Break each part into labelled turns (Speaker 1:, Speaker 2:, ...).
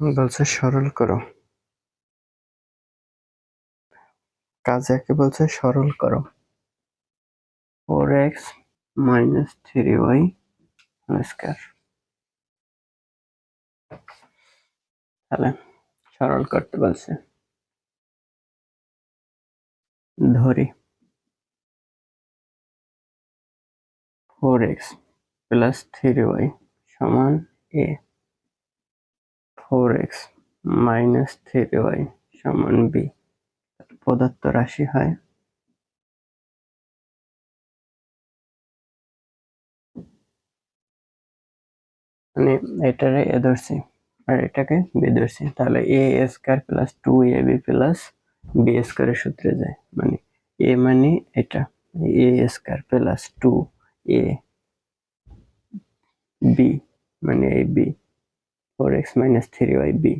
Speaker 1: বলছে, সরল করো। কাজ একে বলছে, সরল করো। Four x minus three y square তাহলে সরল করতে বলছে। ধরি। Four x plus three y সমান a four x minus three y সমান বি প্রদত্ত রাশি হয় মানে এটারে এ ধরছি, আর এটাকে বি ধরছি, তাহলে a square plus two a b plus b স্কোয়ারের সূত্রে যায় মানে এ মানে এটা a square plus two a b মানে এই b four x minus three y b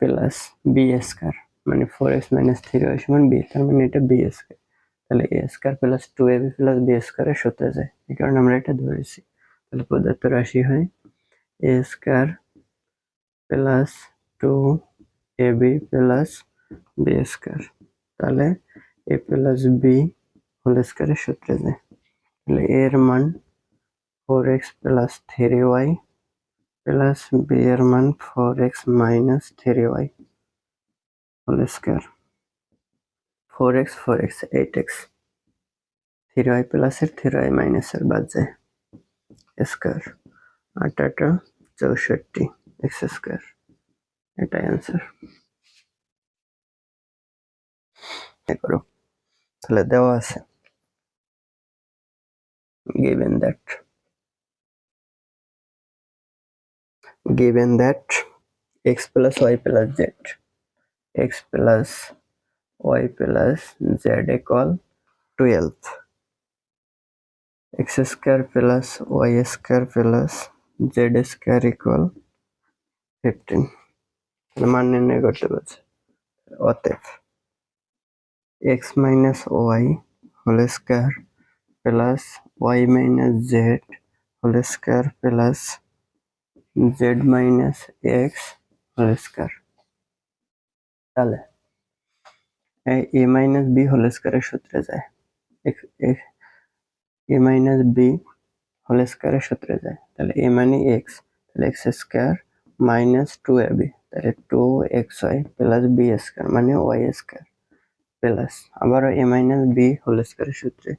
Speaker 1: plus b square মানে four x minus three y সমান বি তার মানে এটা বি স্কোয়ার তাহলে a square plus two a b plus b স্কোয়ারের সূত্রে যায়। এই কারণে আমরা এটা ধরেছি। তাহলে প্রদত্ত রাশি হয় a square plus two a b plus b square তাহলে এ প্লাস বি হোল স্কোয়ারের সূত্রে যায়। তাহলে এর মান four x plus three y plus b এর মান four x minus three y whole square four x four x eight x three y প্লাসের থ্রি ওয়াই মাইনাসের বাদ যায়। স্কোয়ার আটাটা চৌষট্টি এক্স স্কোয়ার এটাই অ্যান্সার করো। তাহলে দেওয়া আছে। Given that. given that x plus y plus z x plus y plus z equal 12 x square plus y square plus z square equal 15 তাহলে মান নির্ণয় করতে পারছে অতএব x minus y whole square plus y minus z whole square plus z minus x whole square তাহলে minus b whole square এর সূত্রে যায় minus b whole square এর সূত্রে যায় তাহলে a মানে x তাহলে x square minus 2ab তাহলে 2xy plus b square মানে y square প্লাস আবারও minus b whole square এর সূত্রে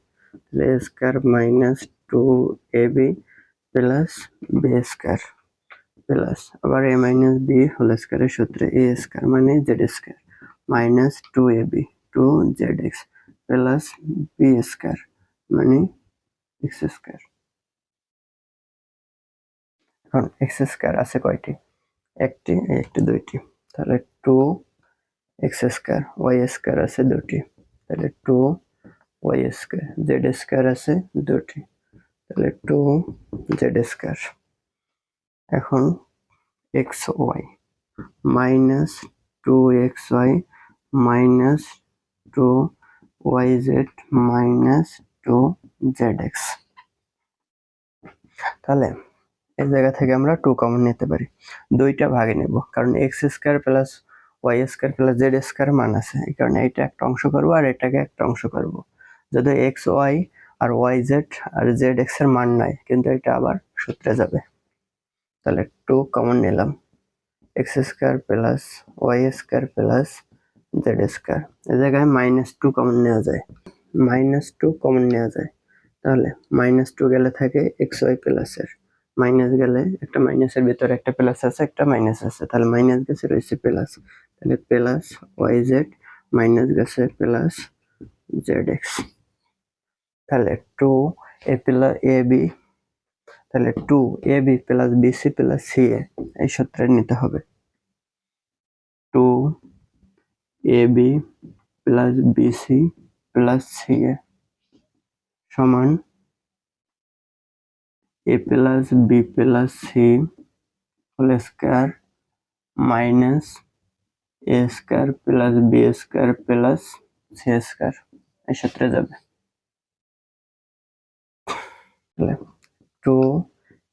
Speaker 1: তাহলে a square minus 2ab plus b square plus আবার a minus b whole square এর সূত্রে a square মানে z square minus two a b two z x plus b square মানে x square এখন x square আছে কয়টি? একটি একটি, দুইটি। তাহলে two x square y square আছে দুটি। তাহলে two y square z square আছে দুটি। তাহলে টু জেড স্কোয়ার এখন x y, minus two x y, minus two y z, minus two z x. তাহলে এই জায়গা থেকে আমরা টু কমন নিতে পারি। দুইটা ভাগে নেব, কারণ x square plus y square plus z square মান আছে, এই কারণে এটা একটা অংশ করব আর এটাকে একটা অংশ করব। যদি এক্স ওয়াই আর ওয়াই জেড আর জেড এক্সের মান নাই, কিন্তু এটা আবার সূত্রে যাবে। তাহলে টু কমন নিলাম। X square plus y square plus z square এ জায়গায় মাইনাস টু কমন নেওয়া যায়। মাইনাস টু কমন নেওয়া যায়। তাহলে মাইনাস টু গেলে থাকে এক্স ওয়াই প্লাসের মাইনাস গেলে একটা মাইনাসের ভিতরে একটা প্লাস আছে, একটা মাইনাস আছে। তাহলে মাইনাস গেছে রয়েছে প্লাস তাহলে প্লাস ওয়াই জেড মাইনাস গেছে প্লাস জেড এক্স তাহলে two a plus a b তাহলে two a b plus b c plus c a এই সূত্রে নিতে হবে। Two a b plus b c plus c a সমান a plus b plus c whole square minus a square plus b square plus c square এই সূত্রে যাবে। Two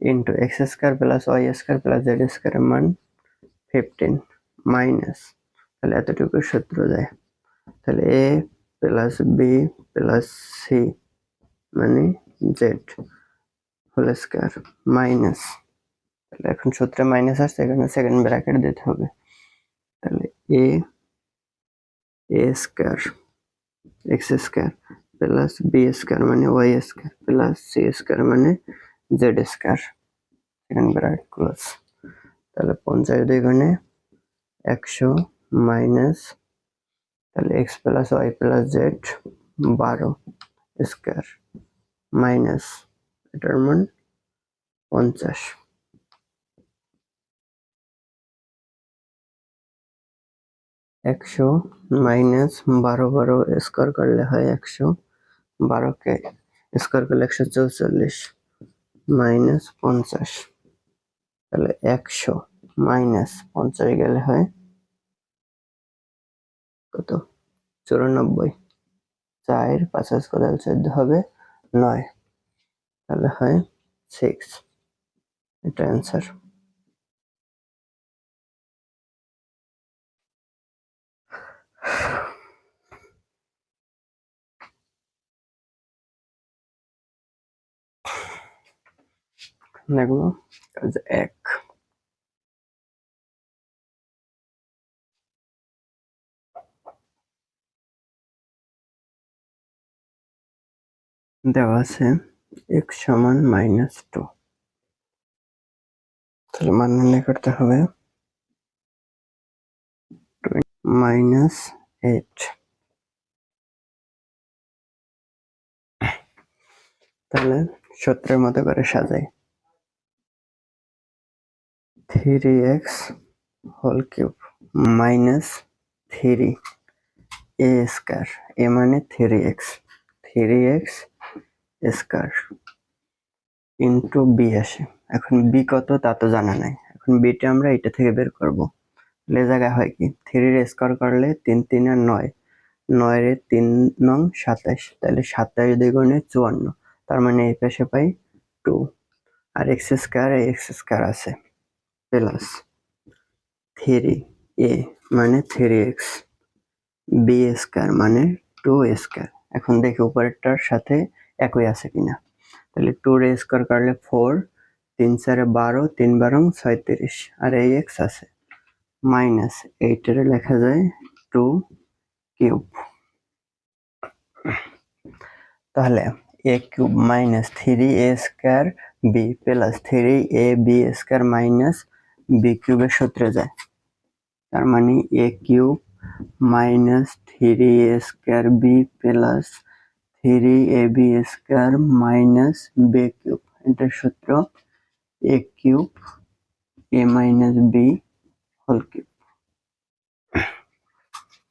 Speaker 1: into x square plus y square plus z স্কোয়ারের মান fifteen minus তাহলে এতটুকু সূত্র যায় তাহলে a plus b plus c মানে জেড হোল স্কোয়ার মাইনাস তাহলে এখন সূত্রে মাইনাস আসছে, এখানে সেকেন্ড ব্র্যাকেট দিতে হবে। তাহলে a a square x square plus b square মানে y square plus c square মানে z square second bracket close তাহলে পঞ্চাশ দুই গুণে একশো মাইনাস তাহলে x plus y plus z বারো স্কোয়ার মাইনাস এটার মান পঞ্চাশ। একশো মাইনাস বারো বারো স্কোয়ার করলে হয় একশো বারোকে স্কোয়ার করলে একশো চৌচল্লিশ। মাইনাস পঞ্চাশ। তাহলে একশো মাইনাস পঞ্চাশ গেলে হয় কত? চুরানব্বই। চার পাঁচাশ পাঁচ কোথায় চোদ্দ হবে? নয়। তাহলে হয় সিক্স এটা অ্যান্সার দেখব। কাজ এক। দেওয়া আছে এক্স সমান মাইনাস টু। তাহলে মান নির্ণয় করতে হবে। Minus eight. তাহলে সূত্রের মতো করে সাজাই। Three x whole cube minus three a square a মানে three x three x square into b আসে। এখন বি কত তা তো জানা নাই। এখন বিটা আমরা এটা থেকে বের করব। এ জায়গায় হয় কি? থ্রির স্কোয়ার করলে তিন তিন আর নয়। নয়ের তিন নং সাতাশ। তাহলে সাতাশ দ্বিগুণে চুয়ান্ন। তার মানে এই পাশে পাই টু আর এক্স স্কোয়ার এক্স স্কোয়ার আছে। প্লাস থ্রি এ মানে থ্রি এক্স বি স্কোয়ার মানে টু স্কোয়ার এখন দেখি উপরেরটার সাথে একই আছে কিনা। তাহলে টু রে স্কোয়ার করলে ফোর তিন চারে বারো, তিন বারং ছয়ত্রিশ। আর এই এক্স আছে। মাইনাস এইটারে লেখা যায় টু কিউব তাহলে a cube minus three a square b plus three a b square minus b কিউবের সূত্রে যায়। তার মানে a cube minus three a square b plus three a b square minus b cube এটার সূত্র a cube a minus b whole cube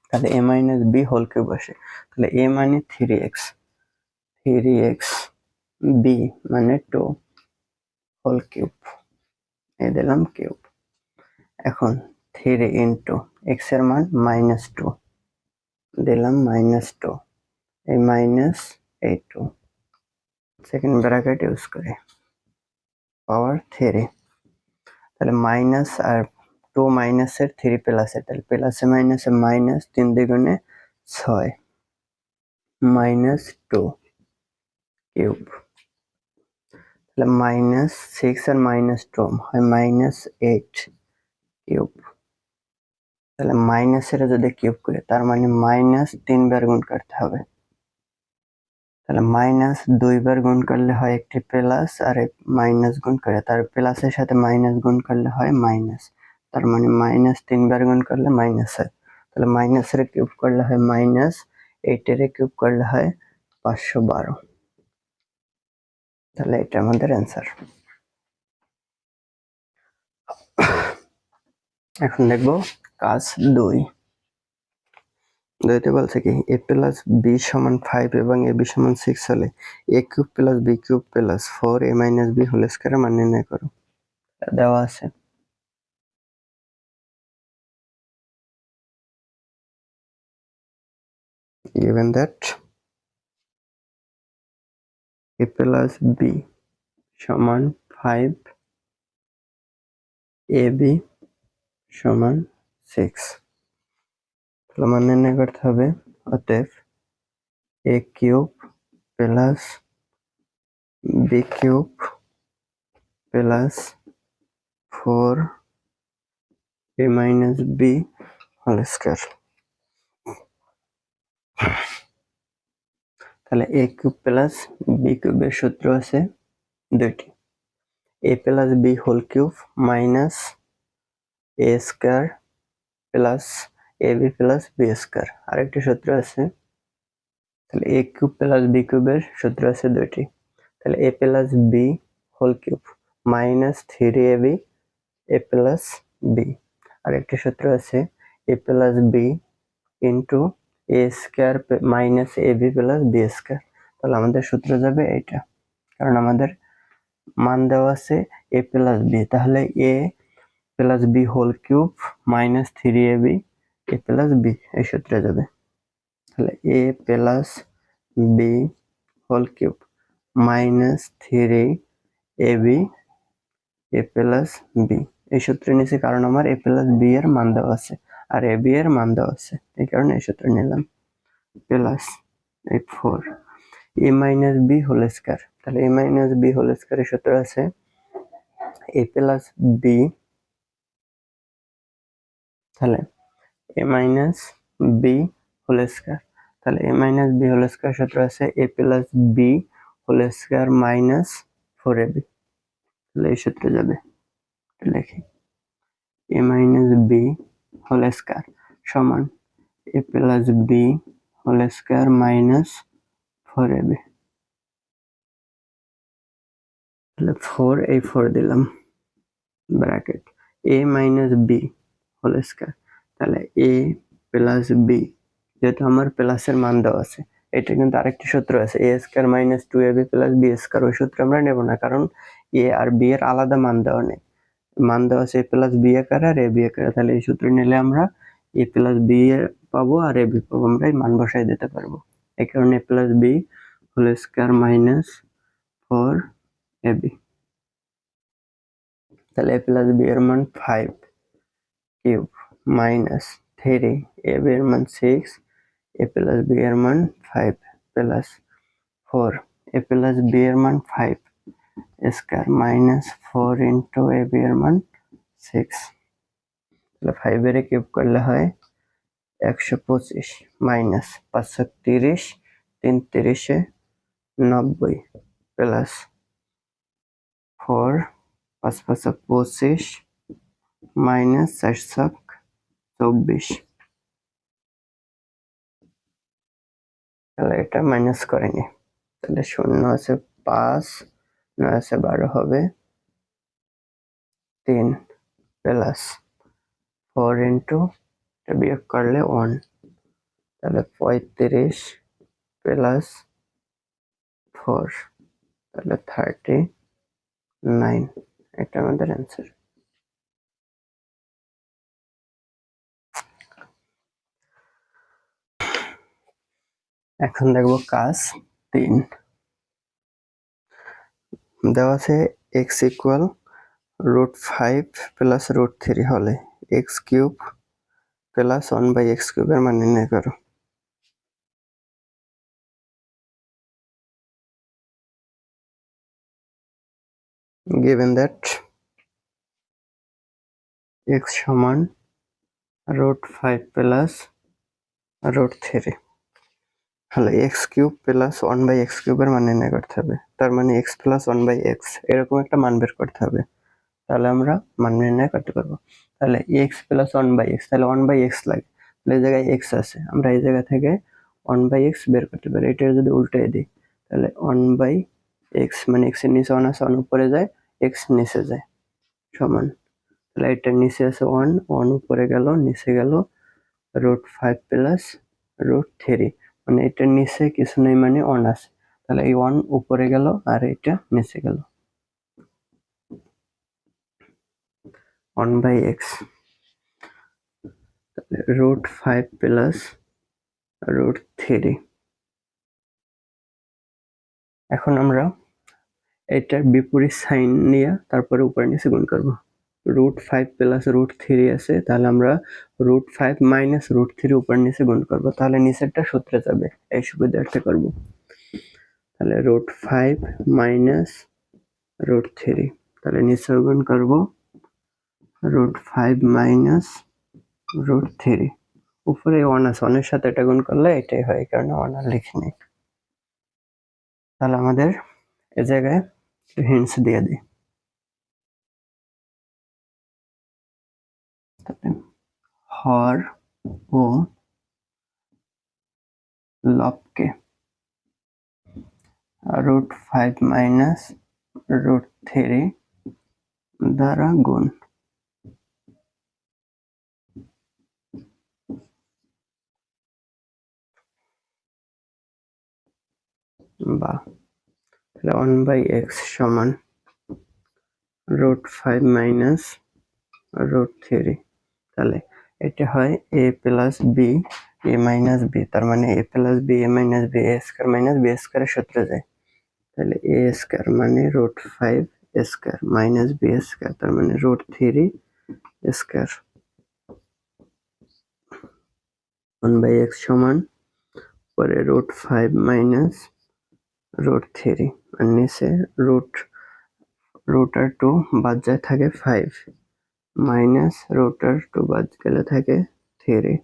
Speaker 1: তাহলে a minus b whole cube আসে। তাহলে এ মানে three x three x b মানে two whole cube a দিলাম cube এখন three into এক্সের মান মাইনাস টু দিলাম মাইনাস টু এই মাইনাস এই টু সেকেন্ড ব্র্যাকেট ইউজ করে। পাওয়ার থ্রি তাহলে মাইনাস আর টু মাইনাসের থ্রি প্লাসের তাহলে প্লাসে মাইনাসে মাইনাস তিন দ্বিগুণে ছয়। মাইনাস টু কিউব তাহলে মাইনাস সিক্স আর মাইনাস টু হয় মাইনাস এইট কিউব। তাহলে মাইনাসের যদি কিউব করে, তার মানে মাইনাস তিনবার গুণ করতে হবে। তাহলে মাইনাস দুইবার গুণ করলে হয় একটি প্লাস আর মাইনাস গুণ করে, তার প্লাসের সাথে মাইনাস গুণ করলে হয় মাইনাস তার মানে মাইনাস তিনবার গুণ করলে মাইনাস হয়। তাহলে মাইনাসের কিউব করলে হয় মাইনাস এইটের কিউব করলে হয় পাঁচশো বারো। তাহলে এটা আমাদের অ্যান্সার এখন দেখব কাজ দুই। দুইতে বলছে কি এ প্লাস বি সমান ফাইভ এবং এ বি সমান সিক্স হলে a cube plus b cube plus four a minus b whole স্কোয়ারের মান নির্ণয় করো। দেওয়া আছে। Given that a plus b সমান ফাইভ এ বি সমান সিক্স তাহলে মান নির্ণয় করতে হবে অতএব a cube plus b cube plus four a minus b whole square তাহলে এ কিউব প্লাস বি কিউবের সূত্র আছে দুইটি। A plus b whole cube minus a square plus a b plus b square আরেকটি সূত্র আছে। তাহলে এ কিউব প্লাস বি কিউবের সূত্র আছে দুইটি। তাহলে a plus b whole cube minus three a b a plus b আরেকটি সূত্র আছে। A plus b into a square minus a b plus b square তাহলে আমাদের সূত্র যাবে এইটা। কারণ আমাদের মান দেওয়া আছে এ প্লাস বি তাহলে a plus b whole cube minus three a b a plus b এই সূত্রে যাবে। তাহলে a plus b whole cube minus three a b a plus b এই সূত্রে নিয়েছি কারণ আমার এ প্লাস বি এর মান দেওয়া আছে, আর এ বি এর মান দেওয়া আছে। এই কারণে এই সূত্র নিলাম। প্লাস এই four a minus b whole square তাহলে এ মাইনাস বি হোল স্কোয়ারের সূত্র আছে এ প্লাস বি তাহলে A minus B whole square তাহলে A minus B whole square সূত্র আছে A plus B whole square minus four A B তাহলে এই সূত্রে যাবে লিখি A minus B whole square সমান A plus B whole square minus four A B তাহলে ফোর এই ফোর দিলাম, bracket. A minus B whole square তাহলে এ প্লাস বি যেহেতু আমার প্লাসের মান দেওয়া আছে, এটা কিন্তু আরেকটি সূত্র আছে। A square minus two A B plus B square ওই সূত্র আমরা নেব না, কারণ এ আর বি এর আলাদা মান দেওয়া নেই। মান দেওয়া আছে এ প্লাস বি আকারে, আর এ বি আকারে, তাহলে এই সূত্র নিলে আমরা এ প্লাস বি এ পাবো, আর এ বি পাবো, আমরা এই মান বসাই দিতে পারব। এই কারণে A plus B whole square minus four A B তাহলে এ প্লাস বি এর মান five cube minus three A B এর মান সিক্স এ প্লাস বি এর মান five plus four A plus B এর মান five square minus four into A B এর মান সিক্স তাহলে ফাইভের কিউব করলে হয় একশো পঁচিশ মাইনাস পাঁচশো তিরিশ তিন তিরিশে নব্বই প্লাস ফোর পাঁচ পাঁচশো পঁচিশ মাইনাস চারশো চব্বিশ তাহলে এটা মাইনাস করেনি তাহলে শূন্য আছে পাঁচ, নয় আছে বারো হবে তিন প্লাস ফোর ইন্টু বিয়োগ করলে ওয়ান তাহলে পঁয়ত্রিশ প্লাস ফোর তাহলে থার্টি নাইন এটা আমাদের অ্যান্সার এখন দেখব কাজ তিন। দেওয়া আছে X equal root five plus root three হলে X cube plus one by X কিউবের মান নির্ণয় করো। given that x সমান root five plus root three তাহলে X cube plus one by X কিউবের মান নির্ণয় করতে হবে। তার মানে X plus one by X এরকম একটা মান বের করতে হবে। তাহলে আমরা মান নির্ণয় করতে পারব। তাহলে X plus one by X তাহলে ওয়ান বাই এক্স লাগে। তাহলে এই জায়গায় এক্স আছে। আমরা এই জায়গা থেকে ওয়ান বাই এক্স বের করতে পারি। এটা যদি উল্টে দিই, তাহলে ওয়ান বাই এক্স মানে এক্সের নিচে ওয়ান আছে ওয়ান উপরে যায় এক্স নিচে যায়। সমান। তাহলে এটার নিচে আছে ওয়ান ওয়ান উপরে গেল, নিচে গেল root five plus root three মানে এটার নিচে কিছু নেই মানে ওয়ান আছে। তাহলে এই ওয়ান উপরে গেল আর এটা নিচে গেল। One by X root five plus root three এখন আমরা এটার বিপরীত সাইন নিয়ে তারপরে উপরে নিচে গুণ করব। Root five plus root three আছে, তাহলে আমরা root five minus root three উপর নিচে গুণ করব, তাহলে নিচেরটা সূত্রে যাবে, এই সুবিধার্থে করব। তাহলে root five minus root three তাহলে নিচে গুণ করব root five minus root three উপরে ওয়ান আছে ওয়ানের সাথে এটা গুণ করলে এটাই হয় কারণে ওয়ান আর লিখিনি তাহলে আমাদের এ জায়গায় হিন্টস দিয়ে দিই। হর ও লবকে। Root five minus root three দ্বারা গুণ। বা ওয়ান বাই এক্স সমান root five minus root three. তাহলে এটা হয় A plus B A minus B তার মানে A plus B A minus B A square minus B স্কোয়ারের সূত্রে যায়। তাহলে এ স্কোয়ার মানে root five square minus B square তার মানে root three square one by X সমান, পরে root five minus root three আর নিচে রুট রুট আর টু বাদ যায় থাকে ফাইভ মাইনাস রুট আর টু বাদ গেলে থাকে থ্রি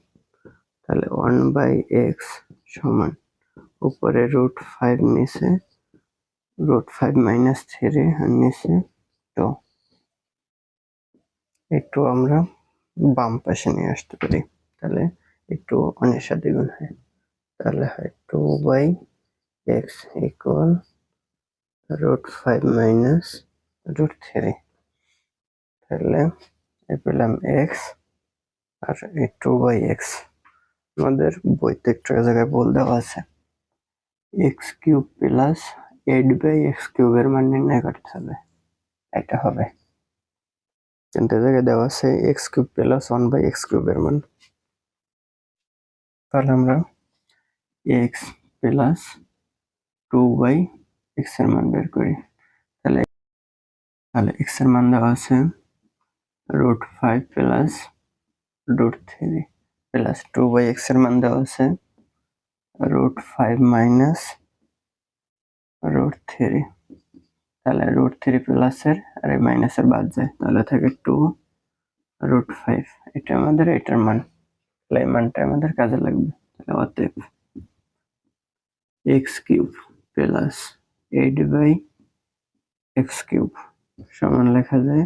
Speaker 1: তাহলে ওয়ান বাই এক্স সমান উপরে রুট ফাইভ নিচে রুট ফাইভ মাইনাস থ্রি আর নিচে টু একটু আমরা বাম পাশে নিয়ে আসতে পারি, তাহলে একটু অনেক সাথে গুণ হয়। তাহলে হয় two by X equal root five minus root three তাহলে পেলাম এক্স আর এই টু বাই এক্স আমাদের বইতে একটু জায়গায় বল দেওয়া আছে। X cube plus eight by X কিউবের মান নির্ণয় করতে হবে। এটা হবে। কিন্তু জায়গায় দেওয়া আছে X cube plus one by X কিউবের মান। তাহলে আমরা এক্স প্লাস টু বাই এক্সের মান বের করি। তাহলে তাহলে এক্সের মান দেওয়া আছে root five plus root three plus two by এক্সের মান দেওয়া আছে। Root five minus root three তাহলে রুট থ্রি প্লাসের আর এই মাইনাসের বাদ যায়। তাহলে থাকে টু রুট ফাইভ এটা আমাদের, এটার মান। তাহলে এই মানটা আমাদের কাজে লাগবে। তাহলে অতএব X cube plus eight by X cube সমান লেখা যায়।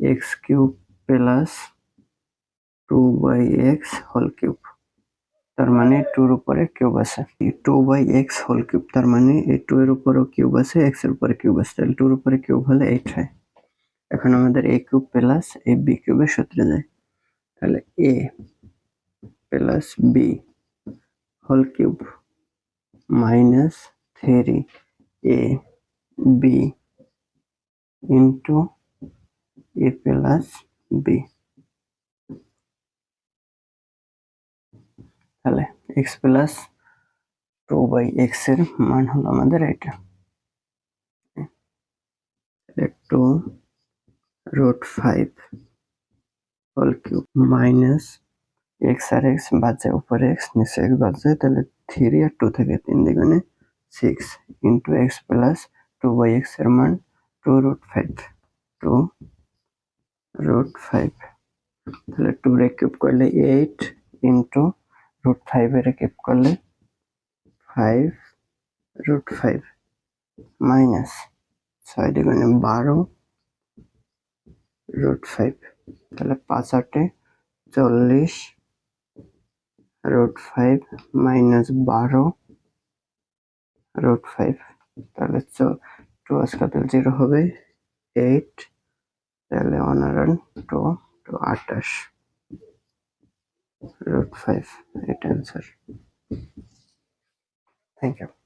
Speaker 1: X cube plus two by X whole cube তার মানে টুর উপরে কিউব আছে two by X whole cube তার মানে এই টু এর উপরেও কিউব আছে এক্সের উপরে কিউব আছে তাহলে টুর উপরে কিউব হলে এইট হয় এখন আমাদের A cube plus A B কিউবের সূত্রে যায় তাহলে A plus B whole cube minus three A B into A plus B তাহলে এক্স প্লাস টু বাই এক্সের মান হলো আমাদের এটা। Two root five whole cube minus X আর এক্স বাদ যায় উপরে এক্স নিচে এক্স বাদ যায় তাহলে থ্রি আর টু থেকে তিন দ্বিগুণে six into X plus two by এক্সের মান two root five two root five তাহলে টু রে করলে এইট ইন্টু রুট ফাইভের কিউব করলে ফাইভ রুট ফাইভ মাইনাস ছয় দ্বিগুণে বারো রুট ফাইভ তাহলে পাঁচ আটে চল্লিশ রুট ফাইভ মাইনাস বারো রুট ফাইভ তাহলে টু আজকাল জিরো হবে এইট তাহলে ওয়ান আর টু টু আঠাশ root 5 right answer thank you